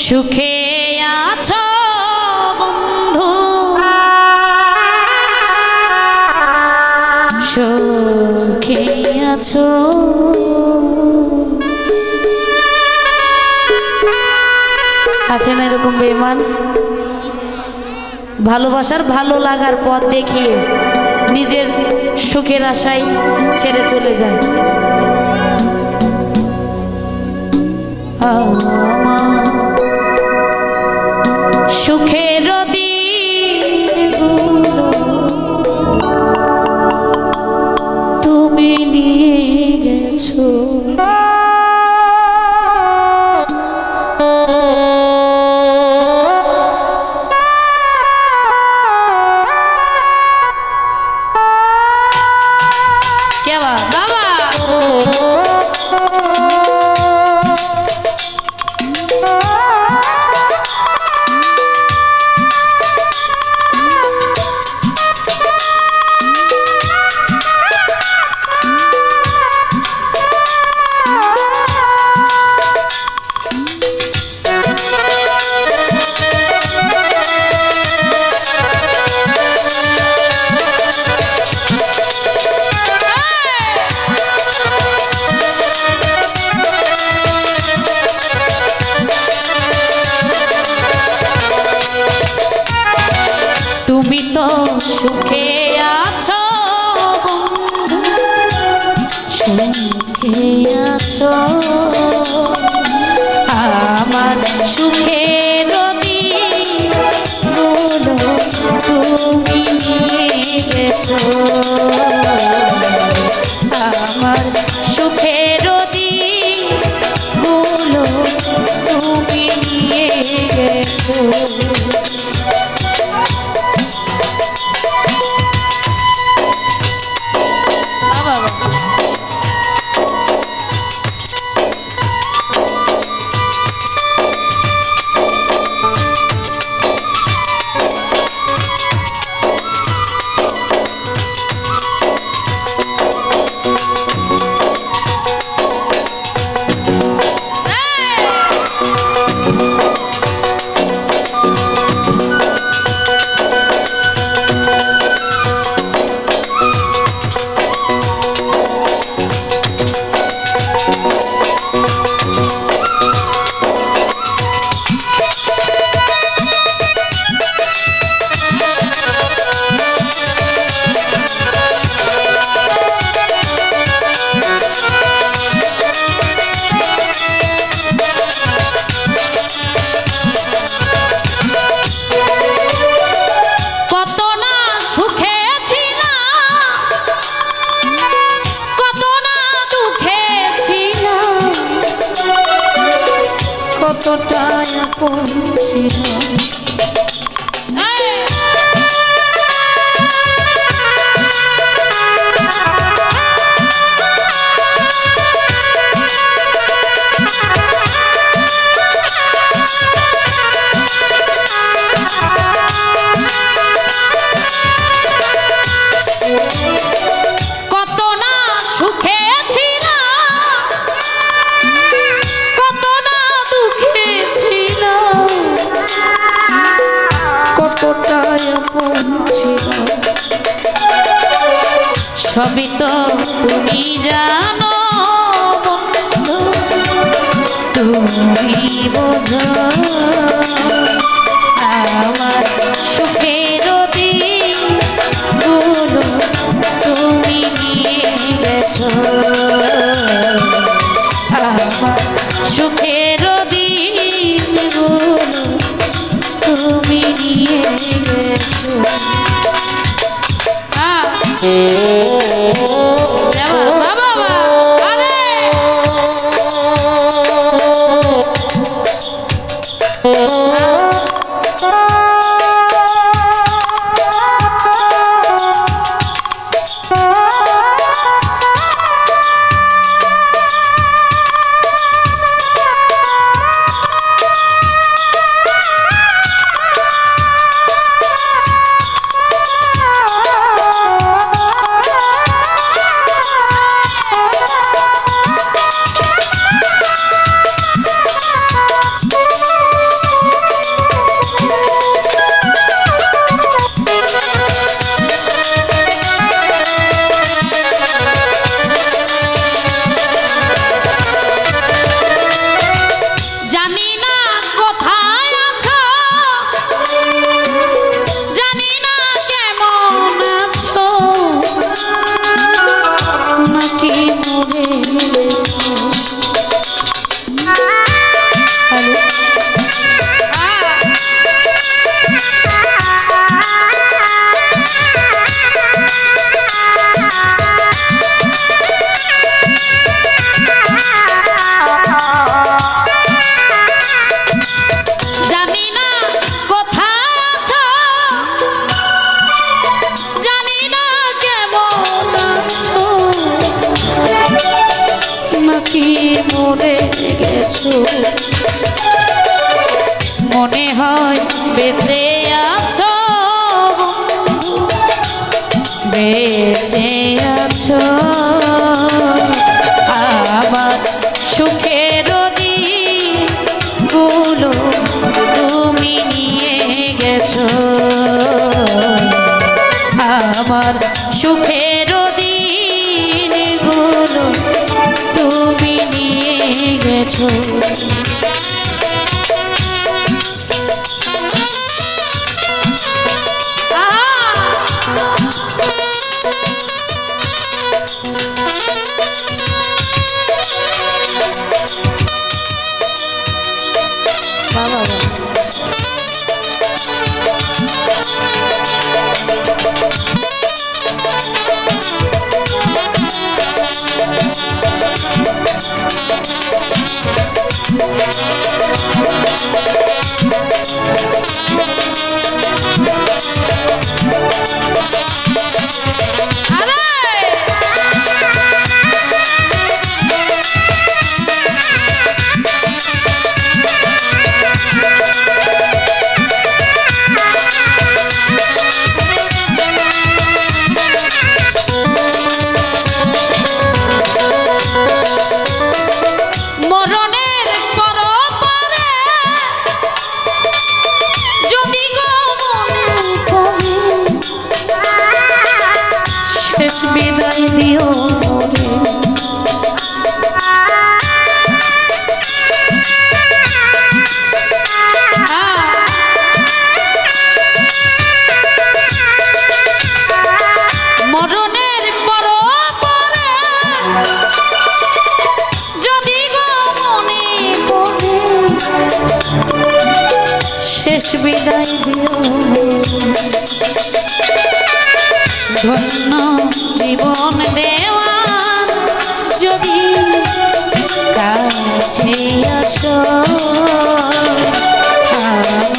সুখে আছো বন্ধু? সুখে আছো। আছে না এরকম বেমান ভালোবাসার ভালো লাগার পথ দেখিয়ে নিজের সুখের আশায় ছেড়ে চলে যায়। আমার Bravo. গেছো কতটা আপন ছিলাম সবই তো তুমি জানো তুমি বোঝো। আমার সুখের দিনগুলো তুমি নিয়ে গেছো আমার সুখের দিনগুলো তুমি নিয়ে বেঁচে আছো বেঁচে আছো। আমার সুখের দিনগুলো তুমি নিয়ে গেছো। আমার সুখের দিনগুলো তুমি নিয়ে গেছো। বিদায় দিও পড়ে শেষ বিদায় দিও ধন্য জীবন দেওয়া যদি কাছে আসো আমার